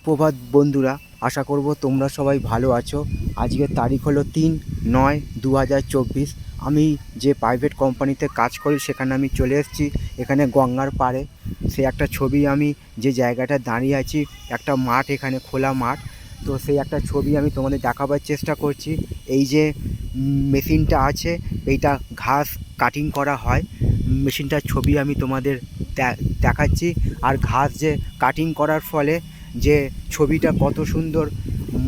সুপ্রভাত বন্ধুরা, আশা করব তোমরা সবাই ভালো আছো। আজকের তারিখ হলো তিন নয় দু আমি যে প্রাইভেট কোম্পানিতে কাজ করি, সেখানে আমি চলে এসেছি। এখানে গঙ্গার পাড়ে। সে একটা ছবি আমি যে জায়গাটা দাঁড়িয়ে আছি, একটা মাঠ এখানে, খোলা মাঠ। তো সেই একটা ছবি আমি তোমাদের দেখাবার চেষ্টা করছি। এই যে মেশিনটা আছে, এইটা ঘাস কাটিং করা হয়। মেশিনটার ছবি আমি তোমাদের দেখাচ্ছি। আর ঘাস যে কাটিং করার ফলে যে ছবিটা কত সুন্দর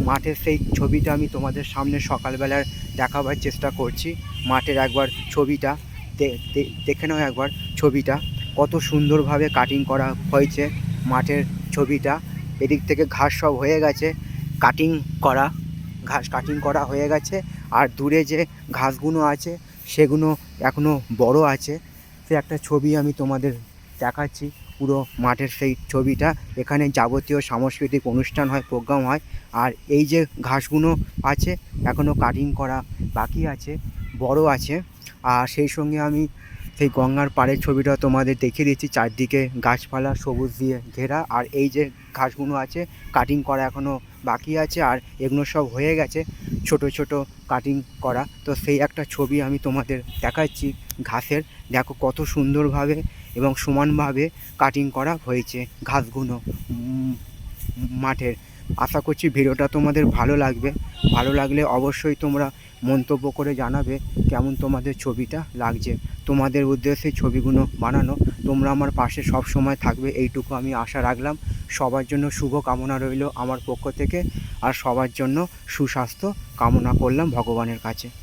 মাঠের সেই ছবিটা আমি তোমাদের সামনে সকালবেলার দেখাবার চেষ্টা করছি। মাঠের একবার ছবিটা দেখে নাও একবার ছবিটা। কত সুন্দরভাবে কাটিং করা হয়েছে মাঠের ছবিটা। এদিক থেকে ঘাস সব হয়ে গেছে কাটিং করা, ঘাস কাটিং করা হয়ে গেছে। আর দূরে যে ঘাসগুলো আছে, সেগুলো এখনও বড় আছে। সে একটা ছবি আমি তোমাদের দেখাচ্ছি। পুরো মাঠের সেই ছবিটা। এখানে যাবতীয় সাংস্কৃতিক অনুষ্ঠান হয়, প্রোগ্রাম হয়। আর এই যে ঘাসগুলো আছে এখনও কাটিং করা বাকি আছে, বড় আছে। আর সেই সঙ্গে আমি সেই গঙ্গার পাড়ের ছবিটা তোমাদের দেখিয়ে দিচ্ছি, চারদিকে গাছপালা সবুজ দিয়ে ঘেরা, আর এই যে ঘাসগুলো আছে কাটিং করা এখনও বাকি আছে, আর এগুলো সব হয়ে গেছে, ছোট ছোট কাটিং করা। তো সেই একটা ছবি আমি তোমাদের দেখাচ্ছি ঘাসের। দেখো কত সুন্দরভাবে এবং সমানভাবে কাটিং করা হয়েছে ঘাসগুলো মাঠের। আশা করছি ভিডিওটা তোমাদের ভালো লাগবে। ভালো লাগলে অবশ্যই তোমরা মন্তব্য করে জানাবে কেমন তোমাদের ছবিটা লাগছে। তোমাদের উদ্দেশ্যে ছবিগুলো বানানো, তোমরা আমার পাশে সব সময় থাকবে, এইটুকু আমি আশা রাখলাম। সবার জন্য শুভ কামনা রইল আমার পক্ষ থেকে, আর সবার জন্য সুস্বাস্থ্য কামনা করলাম ভগবানের কাছে।